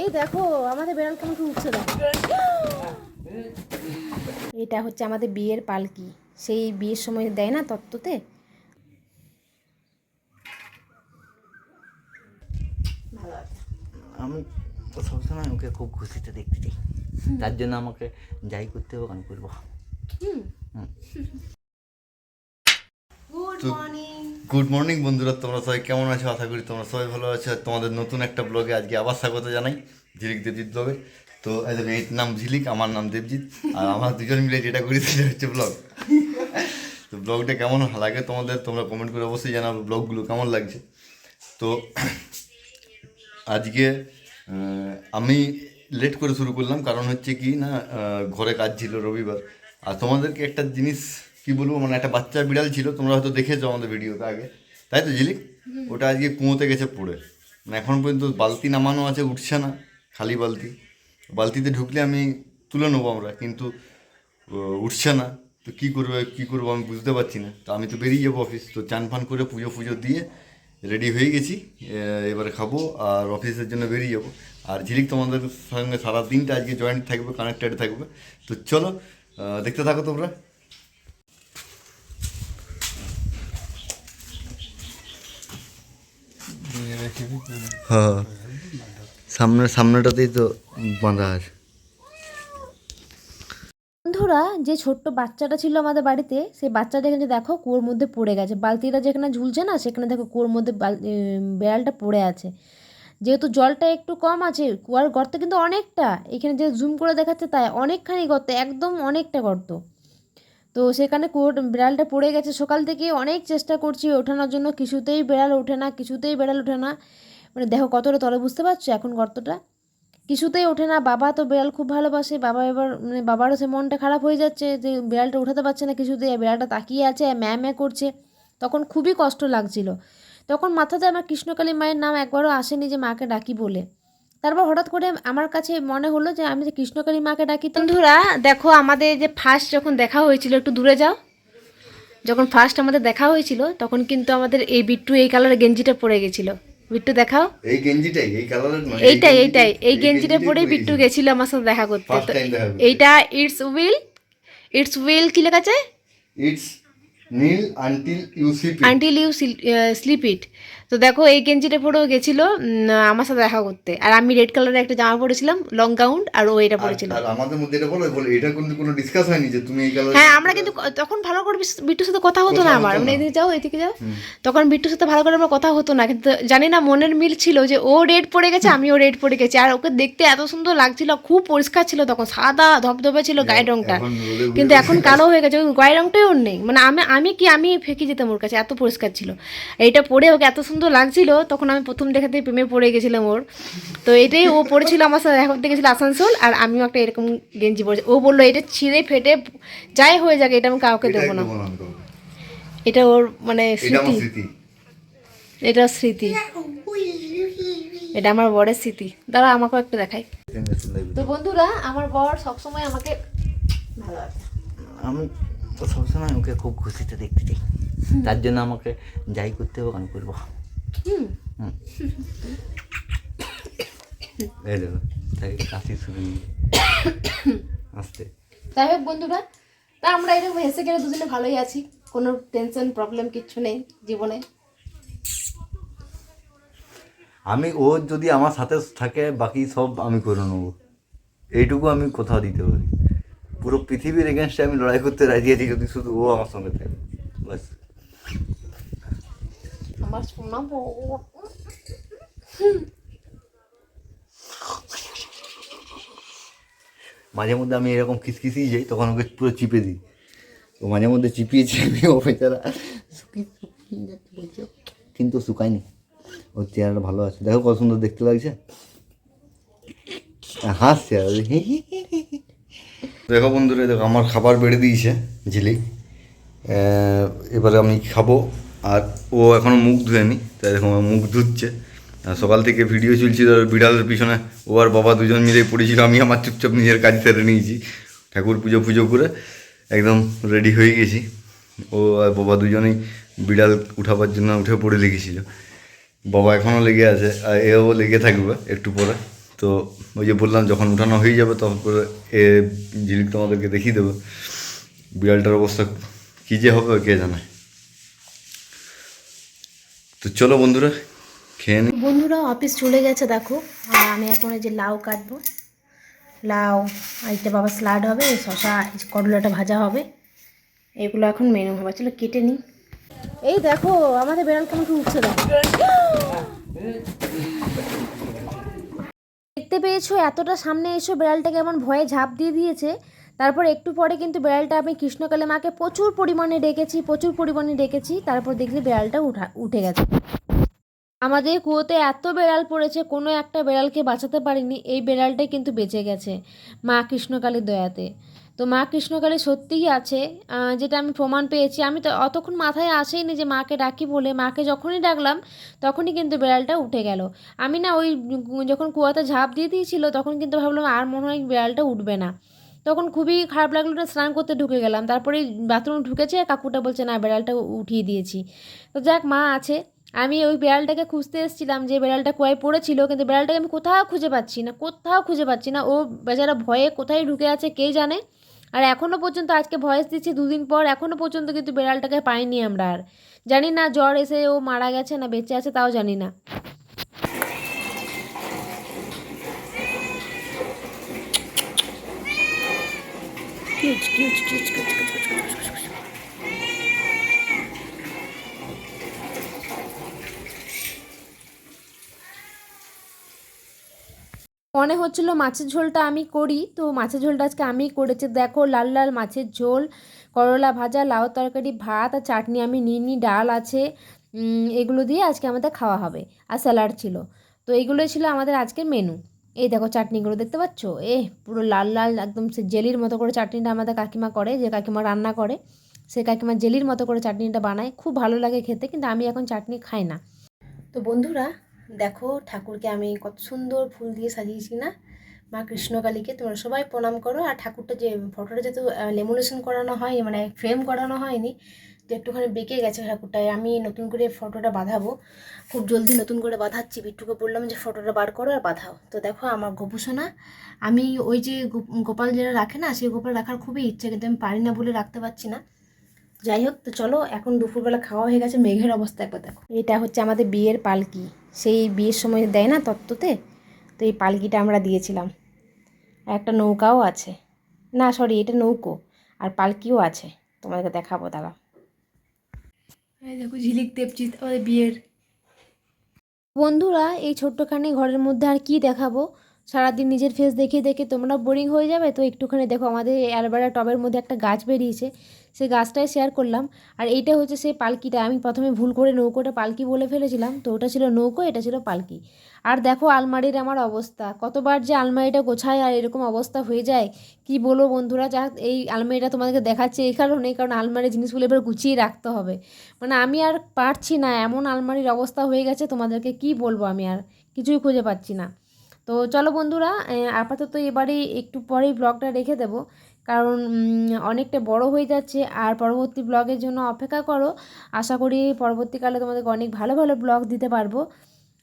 এই দেখো আমাদের বেড়াল কেমন করে উঠছে দেখো। এটা হচ্ছে আমাদের বিয়ের পালকি। সেই বিয়ের সময় দেয় না তত্ত্বতে? ভালো আছে আমি তো সবসময় ওকে খুব খুশিতে দেখতে চাই। তার জন্য আমাকে যাই করতে হবে আমি করব। গুড মর্নিং গুড মর্নিং বন্ধুরা, তোমরা সবাই কেমন আছো? আশা করি তোমরা সবাই ভালো আছো। তোমাদের নতুন একটা ব্লগে আজকে আবার স্বাগত জানাই, ঝিলিক দেবজিৎ ব্লগে। তো এই নাম ঝিলিক, আমার নাম দেবজিৎ, আর আমার দুজন মিলে যেটা করি সেটা হচ্ছে ব্লগ। তো ব্লগটা কেমন লাগে তোমাদের, তোমরা কমেন্ট করে অবশ্যই জানাব ব্লগগুলো কেমন লাগছে। তো আজকে আমি লেট করে শুরু করলাম, কারণ হচ্ছে কি না ঘরে কাজ ছিল রবিবার। আর তোমাদেরকে একটা জিনিস কি বলব মানে একটা বাচ্চা বিড়াল ছিল তোমরা হয়তো দেখেছ আমাদের ভিডিওতে আগে। তাই তো ঝিলিক? ওটা আজকে কুঁয়োতে গেছে পড়ে। মানে এখন পর্যন্ত বালতি নামানো আছে উঠছে না খালি বালতি। বালতিতে ঢুকলে আমি তুলে নেব আমরা কিন্তু উঠছে না। তো কী করবে কী করব আমি বুঝতে পারছি না। তো আমি তো বেরিয়ে যাব অফিস তো চান ফান করে পুজো ফুজো দিয়ে রেডি হয়ে গেছি। এবারে খাব আর অফিসের জন্য বেরিয়ে যাব। আর ঝিলিক তোমাদের সঙ্গে সারা দিনটা আজকে জয়েন্ট থাকবে কানেক্টেড থাকবে। তো চলো দেখতে থাকো তোমরা। হ্যাঁ। সামনে সামনেটাতেই তো বাঁধা আছে। বন্ধুরা, যে ছোট্ট বাচ্চাটা ছিল আমাদের বাড়িতে সেই বাচ্চাটা এখানে দেখো কুয়োর মধ্যে পড়ে গেছে। বালতিটা যেখানে ঝুলছে না, সেখানে দেখো কুয়োর মধ্যে বেড়ালটা পড়ে আছে। যেহেতু জলটা একটু কম আছে, কুয়ার গর্ত কিন্তু অনেকটা। এখানে যে জুম করে দেখাচ্ছে, তাই অনেকখানি গর্ত, একদম অনেকটা গর্ত। তো সেখানে বিড়ালটা পড়ে গেছে। সকাল থেকে অনেক চেষ্টা করছি ওঠানোর জন্য, কিছুতেই বিড়াল ওঠে না, কিছুতেই বিড়াল ওঠে না। মানে দেখো কতটা তলে, বুঝতে পারছ এখন গর্তটা? কিছুতেই ওঠে না, বাবা তো বিড়াল খুব ভালোবাসে, বাবা এবার মানে বাবারও সে মনটা খারাপ হয়ে যাচ্ছে যে বিড়ালটা উঠাতে পারছে না কিছুতেই বিড়ালটা তাকিয়ে আছে, ম্যা ম্যা করছে। তখন খুবই কষ্ট লাগছিল। তখন মাথাতে আমার কৃষ্ণকালী মায়ের নাম একবারও আসেনি যে মাকে ডাকি বলে। তারপর হঠাৎ করে আমার কাছে মনে হলো যে আমি যে কৃষ্ণকালী মাকে ডাকি বন্ধুরা দেখো আমাদের যে ফার্স্ট যখন দেখা হয়েছিল একটু দূরে যাও। যখন ফার্স্ট আমাদের দেখা হয়েছিল তখন কিন্তু আমাদের এই বিট্টু এই কালারের গেঞ্জিটা পরে গেছিল। বিট্টু দেখাও। এই গেঞ্জিটাই এই কালারের নয় এইটাই এইটাই। এই গেঞ্জিটা পরেই বিট্টু গেছিল। আমার সাথে দেখা করতে। First তো দেখা করতে। এইটা ইটস উইল ইটস উইল কি লেখা আছে? It's Neil until you sip until you sleep it তো দেখো এই গেঞ্জিটা পরেও গেছিল আমার সাথে দেখা করতে। আর আমি রেড কালারের একটা জামা পরেছিলাম লং গাউন আর ও এটা পরেছিল। আর আমাদের মধ্যে এটা বলো বলে এটা কিন্তু কোনো ডিসকাস হয়নি যে তুমি এই কালার হ্যাঁ আমরা কিন্তু তখন ভালো করে বিট্টুর সাথে কথা হতো না আমার। মানে এদিকে যাও এদিকে যাও। তখন বিট্টুর সাথে ভালো করে আমার কথা হতো না। কিন্তু জানি না মনের মিল ছিল যে ও রেড পরে গেছে আমিও রেড পরে গেছি। আর ওকে দেখতে এত সুন্দর লাগছিল খুব পরিষ্কার ছিল তখন। সাদা ধবধবে ছিল গায়ের রংটা। রোদে ঘুরে কিন্তু এখন কালো হয়ে গেছে গায়ের রংটাই ওর নেই। মানে আমি আমি কি আমি ফেঁকে যেতাম ওর কাছে এত পরিষ্কার ছিল। এইটা পরে ওকে এত সুন্দর লাগছিল তখন আমি প্রথম দেখাতেই প্রেমে পড়ে গেছিলাম ওর। তো এটাই ও পড়েছিল আমার সাথে এখন গেছিল আসানসোল আর আমিও একটা এরকম গেঞ্জি পরেছি। ও বলল এটা ছিঁড়ে ফেটে যাই হয়ে যাক এটা আমি কাউকে দেবো না। এটা ওর মানে স্মৃতি। এটা স্মৃতি। এটা আমার বরের স্মৃতি। দাঁড়া আমাকেও একটু দেখাই। তো বন্ধুরা আমার বর সবসময় আমাকে ভালো আছে আমি তো সবসময় ওকে খুব খুশিতে দেখতে চাই। তার জন্য আমাকে যাই করতে হবে আমি করব। এই দেখো তাই কাশি শুরু আসতে যাই হোক বন্ধুরা তা আমরা এরকম হেসে গেলে দুজনে ভালোই আছি। কোনো টেনশন প্রবলেম কিচ্ছু নেই জীবনে। আমি ও যদি আমার সাথে থাকে বাকি সব আমি করে নেব। এইটুকু আমি কোথাও দিতে পারি। পুরো পৃথিবীর এগেনস্টে আমি লড়াই করতে রাজি আছি যদি শুধু ও আমার সঙ্গে থাকে। বাস আমার মাঝে মধ্যে আমি এরকম খিসখিসিয়ে যাই তখন ওকে পুরো চিপে দিই। তো মাঝে মধ্যে চিপিয়ে চিপিয়ে ও বেচারা। কিন্তু শুকায়নি। ওর চেহারাটা ভালো আছে। দেখো কত সুন্দর দেখতে লাগছে। হাসছে আর হি হি হি। দেখো বন্ধুরা, দেখো আমার খাবার বেড়ে দিয়েছে, ঝিলিক। এবারে আমি খাব, আর ও এখনও মুখ ধুয়েনি, তাই দেখো মুখ ধুচ্ছে। সকাল থেকে ভিডিও চলছিল বিড়ালের পিছনে ও আর বাবা দুজন মিলে পড়েছিল, আমি আমার চুপচাপ নিজের কাজ সেরে নিয়েছি, ঠাকুর পুজো পুজো করে একদম রেডি হয়ে গেছি। ও আর বাবা দুজনেই বিড়াল উঠাবার জন্য উঠে পড়ে লেগেছিল। বাবা এখনও লেগে আছে, আর এও লেগে থাকবে একটু পরে। তো ওই যে বললাম, যখন উঠানো হয়ে যাবে তারপরে এ ঝিলিক তোমাদেরকে দেখিয়ে দেবো। বিড়ালটার অবস্থা কী যে হবে কে জানে। তো চলো বন্ধুরা, খেয়ে নি। বন্ধুরা অফিস চলে গেছে, দেখো। আর আমি এখন এই যে লাউ কাটবো। লাউ, আর এটা বাবা স্লাড হবে, শশা করলাটা ভাজা হবে। এগুলো এখন মেনু হবে। চলো কেটে নিই। এই দেখো, আমাদের বেড়াল কেমন উঠছে দেখো। দেখতে পেয়েছ, এতটা সামনে এসো বেড়ালটা কেমন ভয়ে ঝাঁপ দিয়ে দিয়েছে। তারপর একটু পরে কিন্তু বিড়ালটা আমি কৃষ্ণকালে মাকে প্রচুর পরিমাণে ডেকেছি, প্রচুর পরিমাণে ডেকেছি। তারপর দেখলি বিড়ালটা উঠা, উঠে গেছে। আমাদের কুয়োতে এত বেড়াল পড়েছে, কোনো একটা বেড়ালকে বাঁচাতে পারিনি। এই বেড়ালটাই কিন্তু বেঁচে গেছে মা কৃষ্ণকালীর দয়াতে। তো মা কৃষ্ণকালী সত্যিই আছে যেটা আমি প্রমাণ পেয়েছি। আমি তো অতক্ষণ মাথায় আসেইনি যে মাকে ডাকি বলে। মাকে যখনই ডাকলাম, তখনই কিন্তু বেড়ালটা উঠে গেল। আমি না ওই যখন কুয়াতে ঝাঁপ দিয়ে দিয়েছিল, তখন কিন্তু ভাবলাম আর মনে হয় বেড়ালটা উঠবে না। তখন খুবই খারাপ লাগল না স্নান করতে ঢুকে গেলাম। তারপরে বাথরুমে ঢুকেছে, কাকুটা বলছে, না, বেড়ালটা উঠিয়ে দিয়েছি। তো যাক, মা আছে। আমি ওই বেড়ালটাকে খুঁজতে এসেছিলাম যে বেড়ালটা কুয়ায় পড়েছিল, কিন্তু বেড়ালটাকে আমি কোথাও খুঁজে পাচ্ছি না, কোথাও খুঁজে পাচ্ছি না। ও বেচারা ভয়ে কোথায় ঢুকে আছে কে জানে? আর এখনও পর্যন্ত আজকে ভয়েস দিচ্ছি দুদিন পর এখনও পর্যন্ত কিন্তু বেড়ালটাকে পাইনি আমরা আর। জানি না জ্বর এসে ও মারা গেছে না বেঁচে আছে, তাও জানি না। মনে হচ্ছিল মাছের ঝোলটা আমি করি, তো মাছের ঝোলটা আজকে আমি করেছি। দেখো, লাল লাল মাছের ঝোল, করলা ভাজা, লাউ তরকারি, ভাত আর চাটনি আমি নিয়ে নিই, ডাল আছে এগুলো দিয়ে আজকে আমাদের খাওয়া হবে আর স্যালাড ছিল। তো এইগুলোই ছিল আমাদের আজকের মেনু এই দেখো চাটনিগুলো দেখতে পাচ্ছ? এ পুরো লাল লাল, একদম সে জেলির মতো করে চাটনিটা আমাদের কাকিমা করে, যে কাকিমা রান্না করে, সে কাকিমা জেলির মতো করে চাটনিটা বানায়। খুব ভালো লাগে খেতে, কিন্তু আমি এখন চাটনি খাই না। তো বন্ধুরা দেখো ঠাকুরকে আমি কত সুন্দর ফুল দিয়ে সাজিয়েছি না? মা কৃষ্ণকালীকে তোমরা সবাই প্রণাম করো। আর ঠাকুরটা যে ফটোটা যেহেতু লেমুনেশন করানো হয় মানে ফ্রেম করানো হয়নি, তো একটুখানি বেঁকে গেছে ঠাকুরটায়। আমি নতুন করে ফটোটা বাঁধাবো। খুব জলদি নতুন করে বাঁধাচ্ছি, বিট্টুকে বললাম যে ফটোটা বার করো আর বাঁধাও। তো দেখো আমার গোপুসোনা, আমি ওই যে গোপাল যেটা রাখে না সেই গোপাল রাখার খুবই ইচ্ছে, কিন্তু আমি পারি না বলে রাখতে পারছি না। যাই হোক তো চলো, এখন দুপুরবেলা খাওয়া হয়ে গেছে, মেঘের অবস্থা একবার দেখো। এটা হচ্ছে আমাদের বিয়ের পালকি। সেই বিয়ের সময় দেয় না তত্ত্বতে? তো এই পালকিটা আমরা দিয়েছিলাম। একটা নৌকাও আছে। না সরি এটা নৌকো। আর পালকিও আছে। তোমাদেরকে দেখাবো এই দেখো, ঝিলিক দেবজিৎ, আমাদের বিয়ের। বন্ধুরা, এই ছোট্টখানি ঘরের মধ্যে আর কি দেখাবো? সারাদিন নিজের ফেস দেখে দেখে তোমরা বোরিং হয়ে যাবে। তো একটুখানি দেখো আমাদের অ্যালবেরা টবের মধ্যে একটা গাছ বেরিয়েছে, সেই গাছটাই শেয়ার করলাম। আর এইটা হচ্ছে সেই পালকিটা। আমি প্রথমে ভুল করে নৌকোটা পালকি বলে ফেলেছিলাম। তো ওটা ছিল নৌকো, এটা ছিল পালকি। আর দেখো আলমারির আমার অবস্থা। কতবার যে আলমারিটা গোছায় আর এরকম অবস্থা হয়ে যায়, কি বলব বন্ধুরা? যা এই আলমারিটা তোমাদেরকে দেখাচ্ছে এই কারণে, কারণ আলমারির জিনিসগুলো এবার গুছিয়ে রাখতে হবে। মানে আমি আর পারছি না, এমন আলমারির অবস্থা হয়ে গেছে তোমাদেরকে কি বলব আমি আর? কিছুই খুঁজে পাচ্ছি না। তো চলো বন্ধুরা আপাতত এবারে একটু পরেই ব্লগটা রেখে দেবো। কারণ অনেকটা বড় হয়ে যাচ্ছে। আর পরবর্তী ব্লগের জন্য অপেক্ষা করো। আশা করি পরবর্তীকালে তোমাদেরকে অনেক ভালো ভালো ব্লগ দিতে পারব।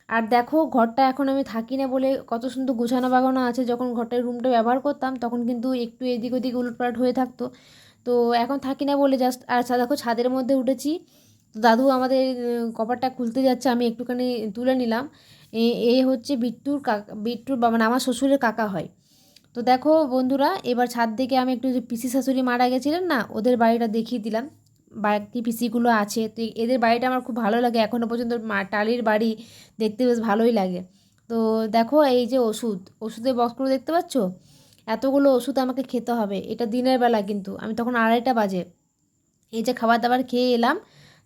আর দেখো ঘরটা এখন আমি থাকি না বলে কত সুন্দর গোছানো বাগানো আছে। যখন ঘরটার রুমটা ব্যবহার করতাম তখন কিন্তু একটু এদিক ওদিক উলটপালট হয়ে থাকতো। তো এখন থাকি না বলে জাস্ট আর দেখো ছাদের মধ্যে উঠেছি। তো দাদু আমাদের উম, কপারটা খুলতে যাচ্ছে। আমি একটুখানি তুলে নিলাম। এ হচ্ছে বিট্টুর কাকা, বিট্টুর মানে আমার শ্বশুরের কাকা হয়। তো দেখো বন্ধুরা, এবার ছাদ থেকে আমি একটু যে পিসি শাশুড়ি মারা গেছিলেন না, ওদের বাড়িটা দেখিয়ে দিলাম। বাকি পিসিগুলো আছে, তো এদের বাড়িটা আমার খুব ভালো লাগে এখনও পর্যন্ত টালির বাড়ি দেখতে বেশ ভালোই লাগে। তো দেখো এই যে ওষুধ, ওষুধের বক্সগুলো দেখতে পাচ্ছ? এতগুলো ওষুধ আমাকে খেতে হবে, এটা দিনের বেলা কিন্তু, আমি তখন আড়াইটা বাজে। এই যে খাবার দাবার খেয়ে এলাম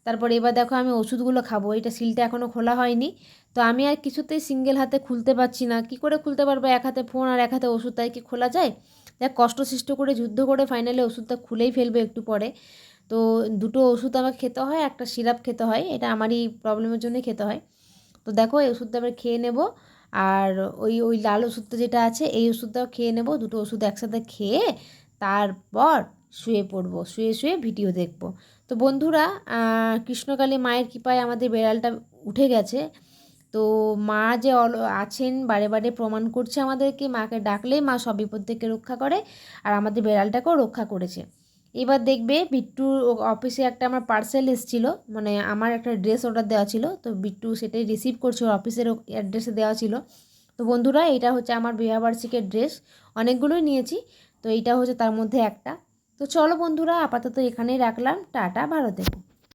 তারপর এবার দেখো আমি ওষুধগুলো খাব। এটা সিলটা এখনও খোলা হয়নি। তো আমি আর কিছুতেই সিঙ্গেল হাতে খুলতে পারছি না। কি করে খুলতে পারব? এক হাতে ফোন আর এক হাতে ওষুধ, তাই কি খোলা যায়? দেখ, কষ্ট সৃষ্ট করে যুদ্ধ করে ফাইনালি ওষুধটা খুলেই ফেলবে একটু পরে। তো দুটো ওষুধ আমাকে খেতে হয়, একটা সিরাপ খেতে হয়। এটা আমারই প্রবলেমের জন্যই খেতে হয়। তো দেখো, এই ওষুধটা এবার খেয়ে নেব। আর ওই ওই লাল ওষুধটা যেটা আছে, এই ওষুধটাও খেয়ে নেব। দুটো ওষুধ একসাথে খেয়ে তারপর শুয়ে পড়ব, শুয়ে শুয়ে ভিডিও দেখব। তো বন্ধুরা কৃষ্ণকালী মায়ের কৃপায় আমাদের বেড়ালটা উঠে গেছে। তো মা যে অল, আছেন, বারে বারে প্রমাণ করছে আমাদেরকে, মাকে ডাকলেই মা সব বিপদ থেকে রক্ষা করে আর আমাদের বেড়ালটাকেও রক্ষা করেছে। এবার দেখবে বিট্টুর ও- অফিসে একটা আমার পার্সেল এসেছিল মানে আমার একটা ড্রেস অর্ডার দেওয়া ছিল, তো বিট্টু সেটাই রিসিভ করছে ওর অফিসের অ্যাড্রেসে দেওয়া ছিল। তো বন্ধুরা, এটা হচ্ছে আমার বিবাহবার্ষিকের ড্রেস, অনেকগুলোই নিয়েছি, তো এইটা হচ্ছে তার মধ্যে একটা। তো চলো বন্ধুরা আপাতত এখানেই রাখলাম। টাটা ভালো